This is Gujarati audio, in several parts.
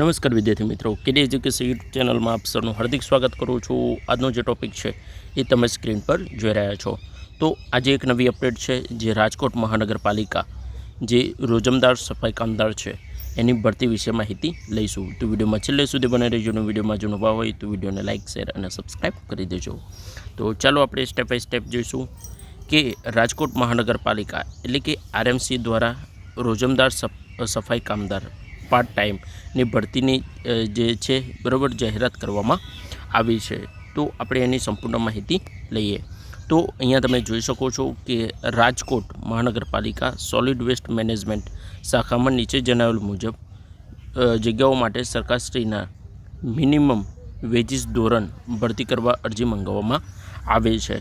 નમસ્કાર વિદ્યાર્થી મિત્રો. કેડી એજ્યુકેશન યુટ્યુબ ચેનલમાં આપ સૌનું હાર્દિક સ્વાગત કરું છું. આજનો જે ટોપિક છે એ તમે સ્ક્રીન પર જોઈ રહ્યા છો. તો આજે એક નવી અપડેટ છે જે રાજકોટ મહાનગરપાલિકા જે રોજમદાર સફાઈ કામદાર છે એની ભરતી વિશે માહિતી લઈશું. તો વિડીયોમાં છેલ્લે સુધી બને રહેજો અને વિડીયોમાં જો નવા હોય તો વિડીયોને લાઇક શેર અને સબસ્ક્રાઈબ કરી દેજો. તો ચાલો આપણે સ્ટેપ બાય સ્ટેપ જોઈશું કે રાજકોટ મહાનગરપાલિકા એટલે કે આરએમસી દ્વારા રોજમદાર સફ- સફાઈ કામદાર પાર્ટ ટાઈમની ભરતીની જે છે, બરાબર, જાહેરાત કરવામાં આવી છે. તો આપણે એની સંપૂર્ણ માહિતી લઈએ. તો અહીંયા તમે જોઈ શકો છો કે રાજકોટ મહાનગરપાલિકા સોલિડ વેસ્ટ મેનેજમેન્ટ શાખામાં નીચે જણાવેલ મુજબ જગ્યાઓ માટે સરકારશ્રીના મિનિમમ વેજીસ ધોરણ ભરતી કરવા અરજી મંગાવવામાં આવે છે.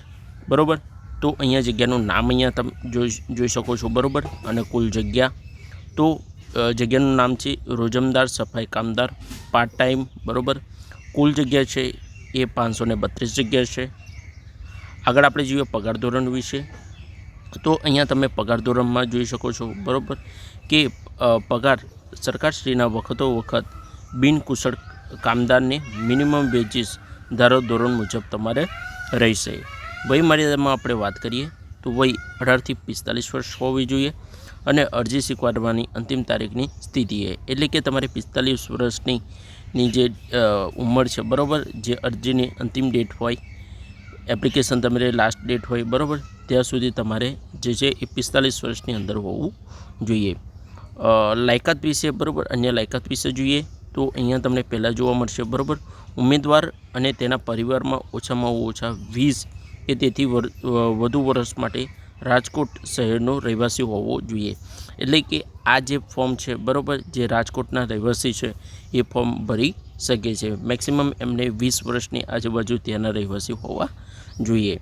બરાબર? તો અહીંયા જગ્યાનું નામ અહીંયા તમે જોઈ જોઈ શકો છો, બરાબર? અને કુલ જગ્યા. તો જગ્યાનું નામ છે રોજમદાર સફાઈ કામદાર પાર્ટ ટાઈમ બરાબર? કુલ જગ્યા છે એ પાંચસો ને બત્રીસ જગ્યા છે. આગળ આપણે જોઈએ પગાર ધોરણ વિશે. તો અહીંયા તમે પગાર ધોરણમાં જોઈ શકો છો, બરાબર? કે પગાર સરકારશ્રીના વખતો વખત બિનકુશળ કામદારને મિનિમમ વેજીસ ધારો ધોરણ મુજબ તમારે રહેશે. વય આપણે વાત કરીએ તો વય અઢારથી પિસ્તાલીસ વર્ષ હોવી જોઈએ. અને અરજી સ્વીકારવાની અંતિમ તારીખની સ્થિતિએ એટલે કે તમારે પિસ્તાલીસ વર્ષની ની જે ઉંમર છે, બરાબર? જે અરજીની અંતિમ ડેટ હોય, એપ્લિકેશન તમારે લાસ્ટ ડેટ હોય, બરાબર? ત્યાં સુધી તમારે જે છે એ પિસ્તાલીસ વર્ષની અંદર હોવું જોઈએ. લાયકાત વિશે, બરાબર? અન્ય લાયકાત વિશે જોઈએ, તો અહીંયા તમને પહેલાં જોવા મળશે, બરાબર? ઉમેદવાર અને તેના પરિવારમાં ઓછામાં ઓછા વીસ કે તેથી વધુ વર્ષ માટે રાજકોટ શહેરનો રહેવાસી હોવો જોઈએ. એટલે કે આ જે ફોર્મ છે, બરાબર, જે રાજકોટના રહેવાસી છે, એ ફોર્મ ભરી શકે છે. મેક્સિમમ એમને વીસ વર્ષની આજુબાજુ ત્યાંના રહેવાસી હોવા જોઈએ.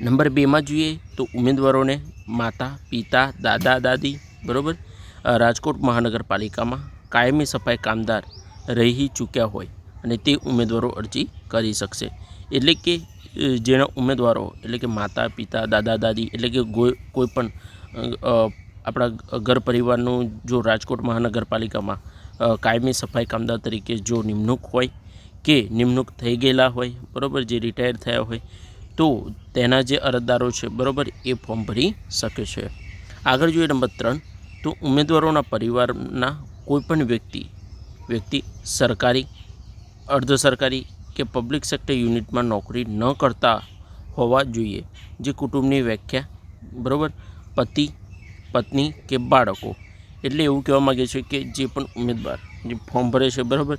નંબર બેમાં જોઈએ તો ઉમેદવારોને માતા, પિતા, દાદા, દાદી, બરાબર રાજકોટ મહાનગરપાલિકામાં કાયમી સફાઈ કામદાર રહી ચૂક્યા હોય. અને તે ઉમેદવારો અરજી કરી શકશે. એટલે કે જેના ઉમેદવારો, એટલે કે માતા, પિતા, દાદા, દાદી, એટલે કે કોઈ પણ આપણા ઘર પરિવારનું જો રાજકોટ મહાનગરપાલિકામાં કાયમી સફાઈ કામદાર તરીકે જો નિમણૂક હોય કે નિમણૂક થઈ ગયેલા હોય, બરાબર, જે રિટાયર થયા હોય, તો તેના જે અરજદારો છે, બરાબર, એ ફોર્મ ભરી શકે છે. આગળ જોઈએ નંબર ત્રણ, તો ઉમેદવારોના પરિવારના કોઈપણ વ્યક્તિ વ્યક્તિ સરકારી અર્ધ સરકારી કે પબ્લિક સેક્ટર યુનિટમાં નોકરી ન કરતા હોવા જોઈએ. જે કુટુંબની વ્યાખ્યા, બરાબર? પતિ, પત્ની કે બાળકો. એટલે એવું કહેવા માગે છે કે જે પણ ઉમેદવાર, જે ફોર્મ ભરે છે, બરાબર?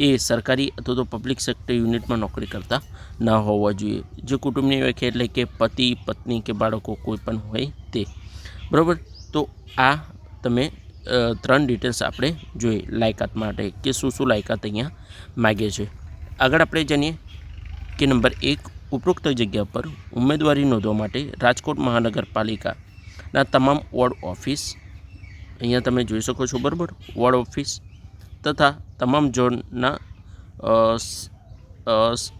એ સરકારી અથવા તો પબ્લિક સેક્ટર યુનિટમાં નોકરી કરતા ન હોવા જોઈએ. જે કુટુંબની વ્યાખ્યા એટલે કે પતિ, પત્ની કે બાળકો કોઈ પણ હોય તે. બરાબર? તો આ તમે ત્રણ ડિટેલ્સ આપણે જોઈ લાયકાત માટે કે શું શું લાયકાત અહીંયા માગે છે. આગળ આપણે જાણીએ કે નંબર એક, ઉપરોક્ત જગ્યા પર ઉમેદવારી નોંધવા માટે રાજકોટ મહાનગરપાલિકાના તમામ વોર્ડ ઓફિસ અહીંયા તમે જોઈ શકો છો, બરાબર? વોર્ડ ઓફિસ તથા તમામ ઝોનના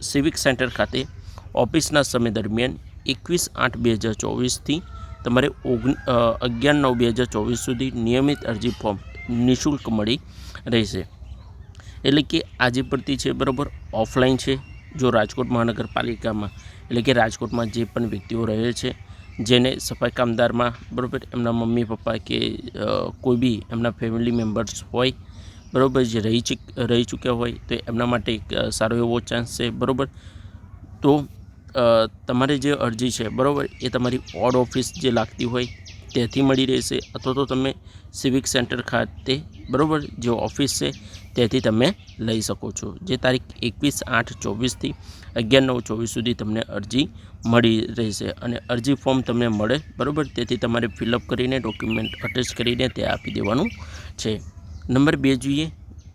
સિવિક સેન્ટર ખાતે ઓફિસના સમય દરમિયાન એકવીસ આઠ બે હજાર ચોવીસથી તમારે ઓગણ અગિયાર નવ બે હજાર ચોવીસ સુધી નિયમિત અરજી ફોર્મ નિઃશુલ્ક મળી રહેશે. એટલે કે આજે જે છે બરાબર ઓફલાઈન છે, જો રાજકોટ મહાનગરપાલિકામાં, એટલે કે રાજકોટમાં જે પણ વ્યક્તિઓ રહે છે, જેને સફાઈ કામદારમાં બરાબર, એમના મમ્મી પપ્પા કે કોઈ બી એમના ફેમિલી મેમ્બર્સ હોય, બરાબર, જે રહી રહી ચૂક્યા હોય, તો એમના માટે એક સારો એવો ચાન્સ છે, બરાબર. તો તમારે જે અરજી છે, બરાબર, એ તમારી ઓડ ઓફિસ જે લાગતી હોય, ત્યાંથી મળી રહેશે અથવા તો તમે સિવિક સેન્ટર ખાતે, બરાબર, જે ઓફિસ છે, ત્યાંથી તમે લઈ શકો છો. જે તારીખ એકવીસ આઠ ચોવીસથી અગિયાર નવ ચોવીસ સુધી તમને અરજી મળી રહેશે અને અરજી ફોર્મ તમને મળે, બરાબર, તેથી તમારે ફિલઅપ કરીને ડોક્યુમેન્ટ અટેચ કરીને તે આપી દેવાનું છે. નંબર બે જોઈએ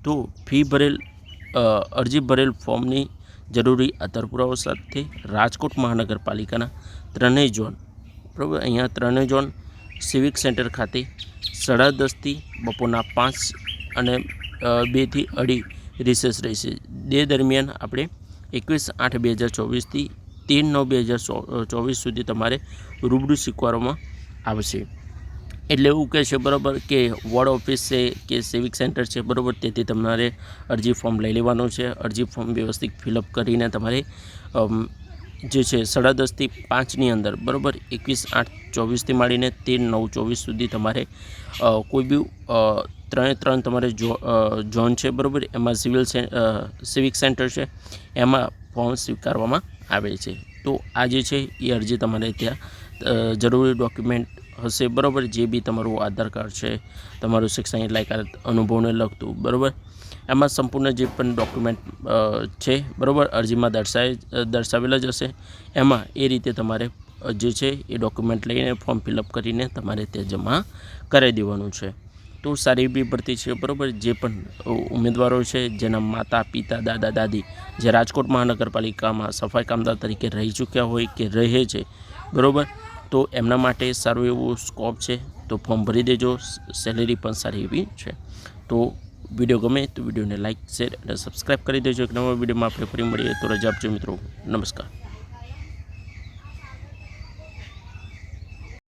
તો ફી ભરેલ અરજી ભરેલ ફોર્મની જરૂરી આધાર પુરાવા સાથે રાજકોટ મહાનગરપાલિકાના ત્રણેય ઝોન, બરાબર? અહીંયા ત્રણેય ઝોન સિવિક સેન્ટર ખાતે સાડા દસથી બપોરના પાંચ અને બેથી અઢી રિસેસ રહેશે. તે દરમિયાન આપણે એકવીસ આઠ બે હજાર ચોવીસથી તેર નવ બે હજાર ચોવીસ સુધી તમારે રૂબરૂ સ્વીકારવામાં આવશે. એટલે એવું કહે છે, બરાબર, કે વોર્ડ ઓફિસ છે કે સિવિક સેન્ટર છે, બરાબર, તેથી તમારે અરજી ફોર્મ લઈ લેવાનું છે. અરજી ફોર્મ વ્યવસ્થિત ફિલઅપ કરીને તમારે જે છે, સાડા દસથી પાંચની અંદર, બરાબર, એકવીસ આઠ ચોવીસથી માંડીને તેર નવ ચોવીસ સુધી તમારે કોઈ બી ત્રણે ત્રણ તમારે ઝોન છે, બરાબર, એમાં સિવિલ સિવિક સેન્ટર છે, એમાં ફોર્મ સ્વીકારવામાં આવે છે. તો આ જે છે એ અરજી તમારે ત્યાં જરૂરી ડોક્યુમેન્ટ હશે. બરાબર? જે બી તમારું આધાર કાર્ડ છે, તમારું શિક્ષણ લાયકાત, અનુભવને લગતું. બરાબર? એમાં સંપૂર્ણ જે પણ ડોક્યુમેન્ટ છે, બરાબર? અરજીમાં દર્શાવે દર્શાવેલા જ હશે. એમાં એ રીતે તમારે જે છે એ ડોક્યુમેન્ટ લઈને ફોર્મ ફિલઅપ કરીને તમારે તે જમા કરાવી દેવાનું છે. તો સારી એવી ભરતી છે, બરાબર? જે પણ ઉમેદવારો છે, જેના માતા, પિતા, દાદા, દાદી જે રાજકોટ મહાનગરપાલિકામાં સફાઈ કામદાર તરીકે રહી ચૂક્યા હોય કે રહે છે, બરાબર? તો એમના માટે સારું એવું સ્કોપ છે, તો ફોર્મ ભરી દેજો સેલેરી પણ સારી એવી છે. તો વીડિયો ગમે તો વિડીયોને લાઇક શેર અને સબસ્ક્રાઈબ કરી દેજો. એક નવા વિડીયોમાં આપણે ફરી મળીએ. તો રજા આપજો મિત્રો. નમસ્કાર.